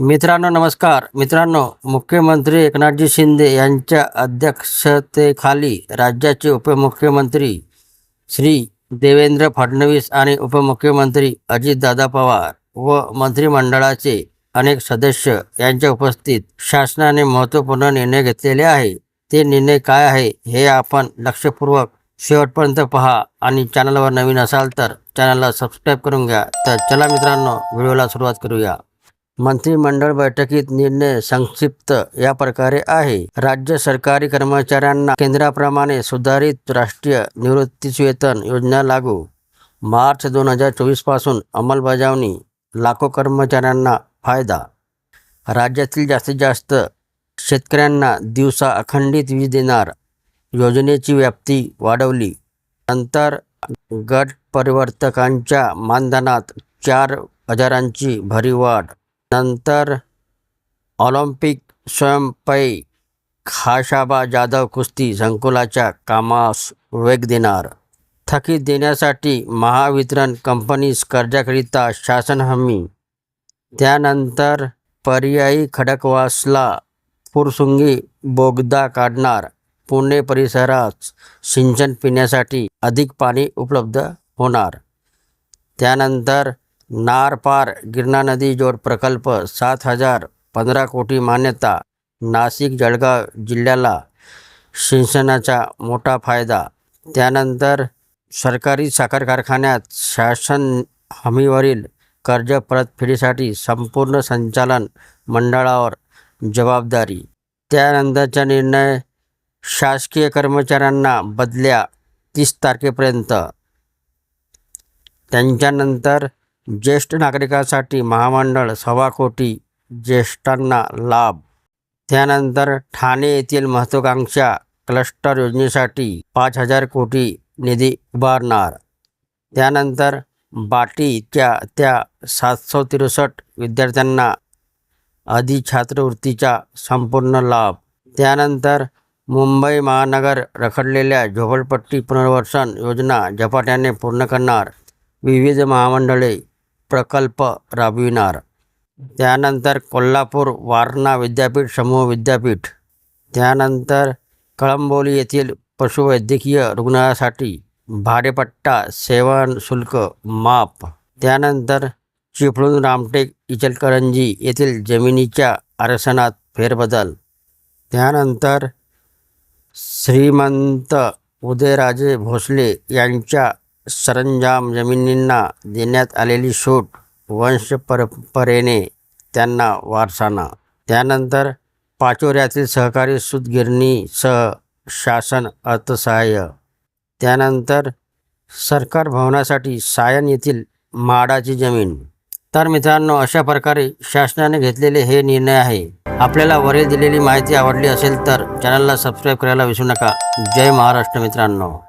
मित्रांनो नमस्कार. मित्रांनो मुख्यमंत्री एकनाथजी शिंदे यांच्या अध्यक्षतेखाली राज्याचे उपमुख्यमंत्री श्री देवेंद्र फडणवीस आणि उपमुख्यमंत्री अजितदादा पवार व मंत्रिमंडळाचे अनेक सदस्य यांच्या उपस्थित शासनाने महत्त्वपूर्ण निर्णय घेतलेले आहे ते निर्णय काय आहे हे आपण लक्षपूर्वक शेवटपर्यंत पहा आणि चॅनलवर नवीन असाल तर चॅनलला सबस्क्राईब करून घ्या. तर चला मित्रांनो व्हिडिओला सुरुवात करूया. मंत्रिमंडळ बैठकीत निर्णय संक्षिप्त या प्रकारे आहे. राज्य सरकारी कर्मचाऱ्यांना केंद्राप्रमाणे सुधारित राष्ट्रीय निवृत्तीवेतन योजना लागू. मार्च दोन हजार चोवीसपासून अंमलबजावणी लाखो कर्मचाऱ्यांना फायदा. राज्यातील जास्तीत जास्त शेतकऱ्यांना दिवसा अखंडित वीज देणार योजनेची व्याप्ती वाढवली. नंतर गट परिवर्तकांच्या मानधनात चार हजारांची भरीव वाढ नंतर ऑलिम्पिक स्वयंपै खाशाबा जाधव कुस्ती संकुलाच्या कामास वेग देणार. थकीत देण्यासाठी महावितरण कंपनीस कर्जाकरिता शासन हमी. त्यानंतर पर्यायी खडकवासला फुरसुंगी बोगदा काढणार. पुणे परिसरात सिंचन पिण्यासाठी अधिक पाणी उपलब्ध होणार. त्यानंतर नारपार गिरणा नदी जोड प्रकल्प सात हजार पंधरा कोटी मान्यता नाशिक जळगाव जिल्ह्याला सिंचनाचा मोठा फायदा. त्यानंतर सरकारी साखर कारखान्यात शासन हमीवरील कर्ज परतफेडीसाठी संपूर्ण संचालन मंडळावर जबाबदारी. त्यानंतरचा निर्णय शासकीय कर्मचाऱ्यांना बदल्या तीस तारखेपर्यंत. त्यांच्यानंतर ज्येष्ठ नागरिकांसाठी महामंडळ सव्वा कोटी ज्येष्ठांना लाभ. त्यानंतर ठाणे येथील महत्त्वाकांक्षा क्लस्टर योजनेसाठी पाच हजार कोटी निधी उभारणार. त्यानंतर बाटीच्या त्या सातशे त्रेसष्ट विद्यार्थ्यांना आधी छात्रवृत्तीचा संपूर्ण लाभ. त्यानंतर मुंबई महानगर रखडलेल्या झोपडपट्टी पुनर्वसन योजना झपाट्याने पूर्ण करणार. विविध महामंडळे प्रकल्प राबविणार. त्यानंतर कोल्हापूर वारणा विद्यापीठ समूह विद्यापीठ. त्यानंतर कळंबोली येथील पशुवैद्यकीय रुग्णालयासाठी भाडेपट्टा सेवन शुल्क माप. त्यानंतर चिपळूण रामटेक इचलकरंजी येथील जमिनीच्या आरक्षणात फेरबदल. त्यानंतर श्रीमंत उदयराजे भोसले यांच्या सरंजाम जमिनींना देण्यात आलेली सूट वंश परंपरेने त्यांना वारसाना. त्यानंतर पाचोऱ्यातील सहकारी सूतगिरणीसह शासन अर्थसहाय्य. त्यानंतर सरकार भवनासाठी सायन येथील माडाची जमीन. तर मित्रांनो अशा प्रकारे शासनाने घेतलेले हे निर्णय आहे. आपल्याला वरील दिलेली माहिती आवडली असेल तर चॅनलला सबस्क्राईब करायला विसरू नका. जय महाराष्ट्र मित्रांनो.